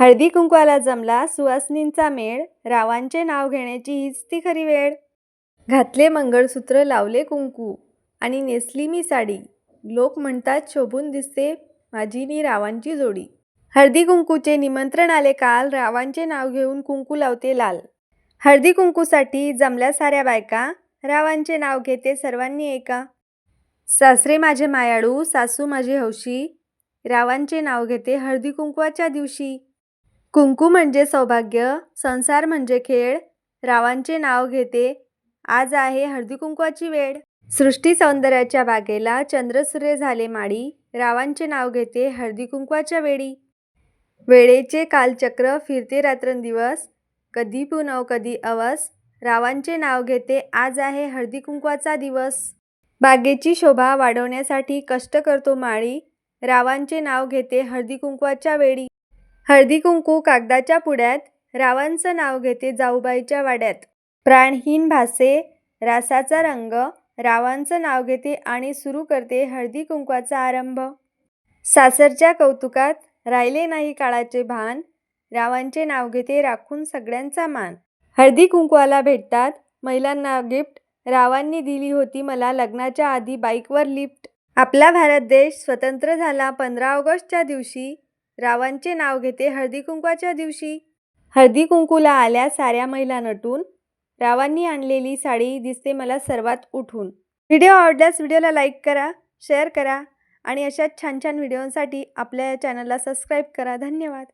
हळदी कुंकवाला जमला सुवासनींचा मेळ रावांचे नाव घेण्याची हीच ती खरी वेळ. घातले मंगळसूत्र लावले कुंकू आणि नेसली मी साडी. लोक म्हणतात शोभून दिसते माझी नी रावांची जोडी. हळदी कुंकूचे निमंत्रण आले काल रावांचे नाव घेऊन कुंकू लावते लाल. हळदी कुंकूसाठी जमल्या साऱ्या बायका रावांचे नाव घेते सर्वांनी एका. सासरे माझे मायाळू सासू माझी हौशी रावांचे नाव घेते हळदी कुंकवाच्या दिवशी. कुंकू म्हणजे सौभाग्य संसार म्हणजे खेळ रावांचे नाव घेते आज आहे हळदी कुंकवाची वेळ. सृष्टी सौंदर्याच्या बागेला चंद्रसूर्य झाले माडी रावांचे नाव घेते हळदी कुंकवाच्या वेळी. वेळेचे कालचक्र फिरते रात्रंदिवस कधी पुनव कधी अवस रावांचे नाव घेते आज आहे हळदी कुंकवाचा दिवस. बागेची शोभा वाढवण्यासाठी कष्ट करतो माळी रावांचे नाव घेते हळदी कुंकवाच्या वेळी. हळदी कुंकू कागदाच्या पुड्यात रावांचं नाव घेते जाऊबाईच्या वाड्यात. प्राणहीन भासे रासाचा रंग रावांचं नाव घेते आणि सुरू करते हळदी कुंकवाचा आरंभ. सासरच्या कौतुकात राहिले नाही काळाचे भान रावांचे नाव घेते राखून सगळ्यांचा मान. हळदी कुंकवाला भेटतात महिलांना गिफ्ट रावांनी दिली होती मला लग्नाच्या आधी बाईकवर लिफ्ट. आपला भारत देश स्वतंत्र झाला पंधरा ऑगस्टच्या दिवशी रावांचे नाव घेते हळदी कुंकवाच्या दिवशी. हळदी कुंकूला आल्या साऱ्या महिला नटून. रावांनी आणलेली साडी दिसते मला सर्वात उठून. व्हिडिओ आवडल्यास व्हिडिओला लाईक करा शेअर करा आणि अशाच छान छान व्हिडिओंसाठी आपल्या चॅनलला सबस्क्राईब करा. धन्यवाद.